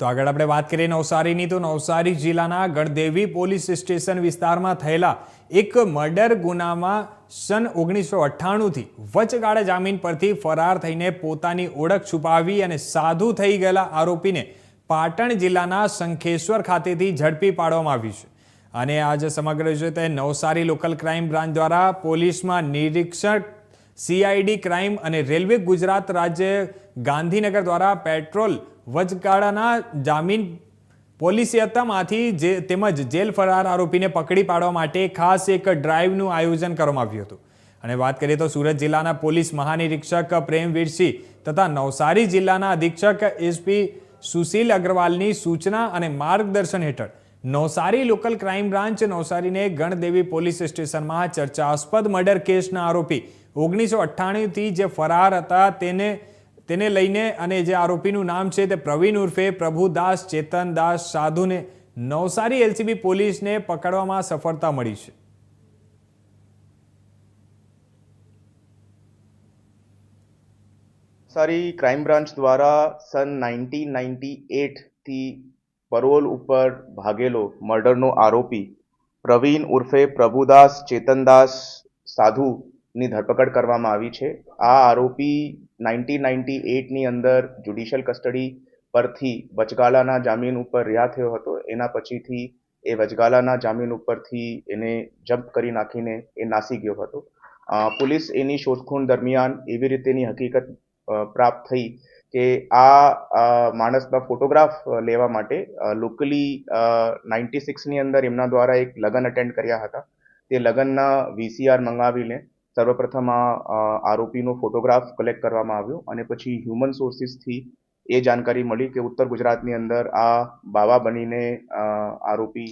તો આગળ આપણે વાત કરીએ નવસારીની, તો નવસારી જિલ્લાના ગણદેવી પોલીસ સ્ટેશન વિસ્તારમાં થયેલા એક મર્ડર ગુનામાં સન ઓગણીસો અઠ્ઠાણુંથી વચગાળા જામીન પરથી ફરાર થઈને પોતાની ઓળખ છુપાવી અને સાધુ થઈ ગયેલા આરોપીને પાટણ જિલ્લાના શંખેશ્વર ખાતેથી ઝડપી પાડવામાં આવ્યું છે. અને આજે સમગ્ર તે નવસારી લોકલ ક્રાઇમ બ્રાન્ચ દ્વારા પોલીસમાં નિરીક્ષક સીઆઈડી ક્રાઇમ અને રેલવે ગુજરાત રાજ્ય ગાંધીનગર દ્વારા પેટ્રોલ વચગાળાના જામીન પોલિસી જે તેમજ જેલ ફરાર આરોપીને પકડી પાડવા માટે ખાસ એક ડ્રાઈવનું આયોજન કરવામાં આવ્યું હતું. અને વાત કરીએ તો સુરત જિલ્લાના પોલીસ મહાનિરીક્ષક પ્રેમવીરસિંહ તથા નવસારી જિલ્લાના અધિક્ષક એસપી સુશીલ અગ્રવાલની સૂચના અને માર્ગદર્શન હેઠળ નવસારી લોકલ ક્રાઇમ બ્રાન્ચ નવસારીને ગણદેવી પોલીસ સ્ટેશનમાં ચર્ચાસ્પદ મર્ડર કેસના આરોપી ઓગણીસો અઠ્ઠાણુંથી જે ફરાર હતા તેને તેને લઈને અને જે આરોપીનું નામ છે તે પ્રવીણ ઉર્ફે પ્રભુદાસ ચેતનદાસ સાધુને નવસારી એલસીબી પોલીસને પકડવામાં સફળતા મળી છે. નવસારી ક્રાઇમ બ્રાન્ચ દ્વારા સન નાઇન્ટીન નાઇન્ટી એટથી પરોલ ઉપર ભાગેલો મર્ડરનો આરોપી પ્રવીણ ઉર્ફે પ્રભુદાસ ચેતનદાસ સાધુની ધરપકડ કરવામાં આવી છે. આ આરોપી નાઇન્ટીન નાઇન્ટી એટની અંદર જ્યુડિશિયલ કસ્ટડી પરથી વચગાલાના જામીન ઉપર રહ્યા થયો હતો. એના પછીથી એ વચગાલાના જામીન ઉપરથી એને જમ્પ કરી નાખીને એ નાસી ગયો હતો. પોલીસ એની શોધખોળ દરમિયાન એવી રીતેની હકીકત પ્રાપ્ત થઈ કે આ માણસના ફોટોગ્રાફ લેવા માટે લોકલી નાઇન્ટી સિક્સની અંદર એમના દ્વારા એક લગ્ન અટેન્ડ કર્યા હતા. તે લગ્નના વીસીઆર મંગાવીને સર્વપ્રથમ આ આરોપીનો ફોટોગ્રાફ કલેક્ટ કરવામાં આવ્યો અને પછી હ્યુમન સોર્સિસથી એ જાણકારી મળી કે ઉત્તર ગુજરાતની અંદર આ બાવા બનીને આરોપી